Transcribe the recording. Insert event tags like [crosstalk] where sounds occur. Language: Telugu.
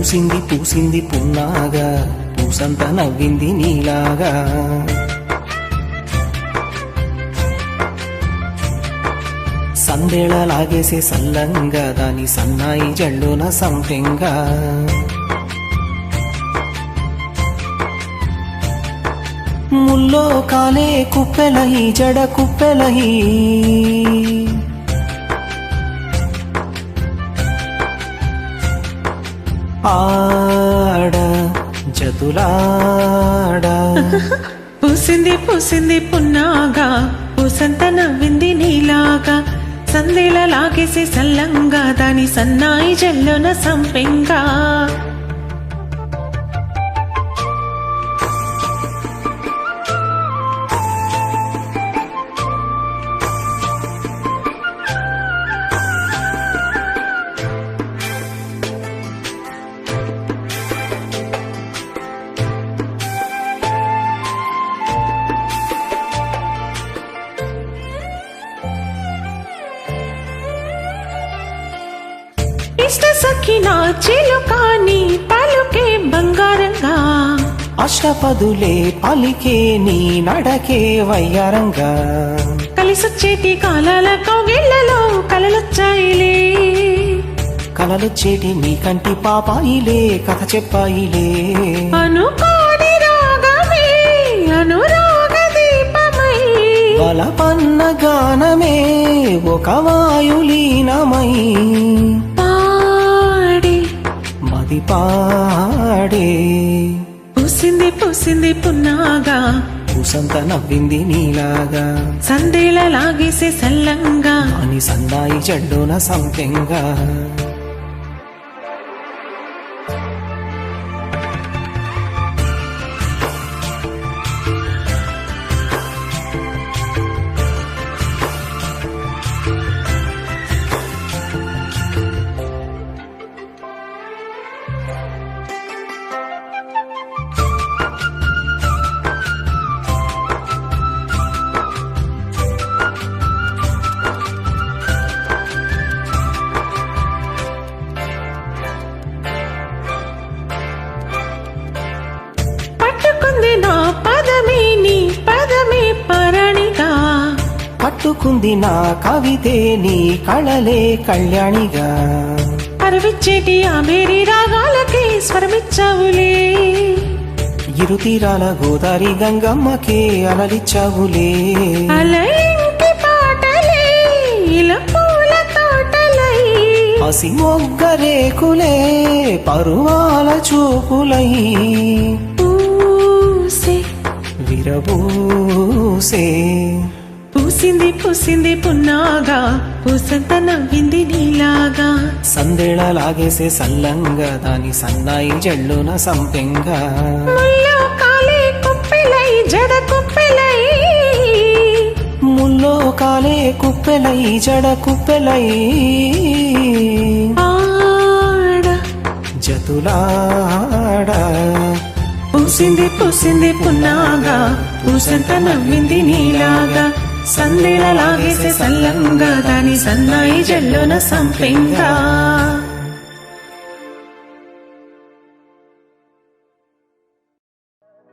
పూసింది పూసింది పున్నాగా పూసంత నవ్వింది నీలాగా. సందేళ లాగేసే సల్లంగా దాని సన్నాయి జల్లున సంపెంగా. ముల్లో కాలే కుప్పెలహి జడ కుప్పెలహి. ఆడ జతులాడ. [laughs] పూసింది పూసింది పున్నాగా పూసంత నవ్వింది నీలాగా. సందేల లాగేసి సల్లంగా దాని సన్నాయి జల్లున సంపెంగా. ఇష్ట సఖిన చిలుకాని పలుకే బంగారంగా. అష్టపదులే పలికే నీ నడకే వయ్యారంగా. కలిసొచ్చేటి కాలాల కౌగిళ్ళలో కలలొచ్చాయిలే. కలలొచ్చేటి నీ కంటి పాపాయిలే కథ చెప్పాయిలే. అనుకోని రాగమే అనురాగ దీపమై. బలపన్న గానమే ఒక వాయులీనమై. పూసంత నవ్వింది నీలాగా. సందేళ లాగేసే సల్లంగా. అని సన్నాయి జడ్డున సంపెంగా నా పదమే నీ పదమే పరణిగా. పట్టుకుంది నా కవితే నీ కళలే కళ్యాణిగా. అరవిచ్చేటి ఆ మేరీ రాగాలకి స్వరమిచ్చావులే. ఇరు తీరాల గోదారి గంగమ్మకే అలలిచ్చావులే. అలయింటి పాటలే ఇలా పూల తోటలై. పసి మొగ్గరేకులే పరువాల చూపులై. విరబూసే పూసింది పూసింది పున్నాగా పూసంత నవ్వింది నీలాగా. సందేళ లాగేసే సల్లంగా దాని సన్నాయి జల్లున సంపెంగా. ముల్లో కాలే కుప్పెలై జడ కుప్పెలై. ముల్లో కాలే కుప్పెలై జడ కుప్పెలై. ఆడ. జతులాడ. పూసింది పూసింది పున్నాగా పూసంత నవ్వింది నీలాగా. సందేలా లాగేసే సల్లంగా దాని సన్నాయి జల్లున సంపెంగా.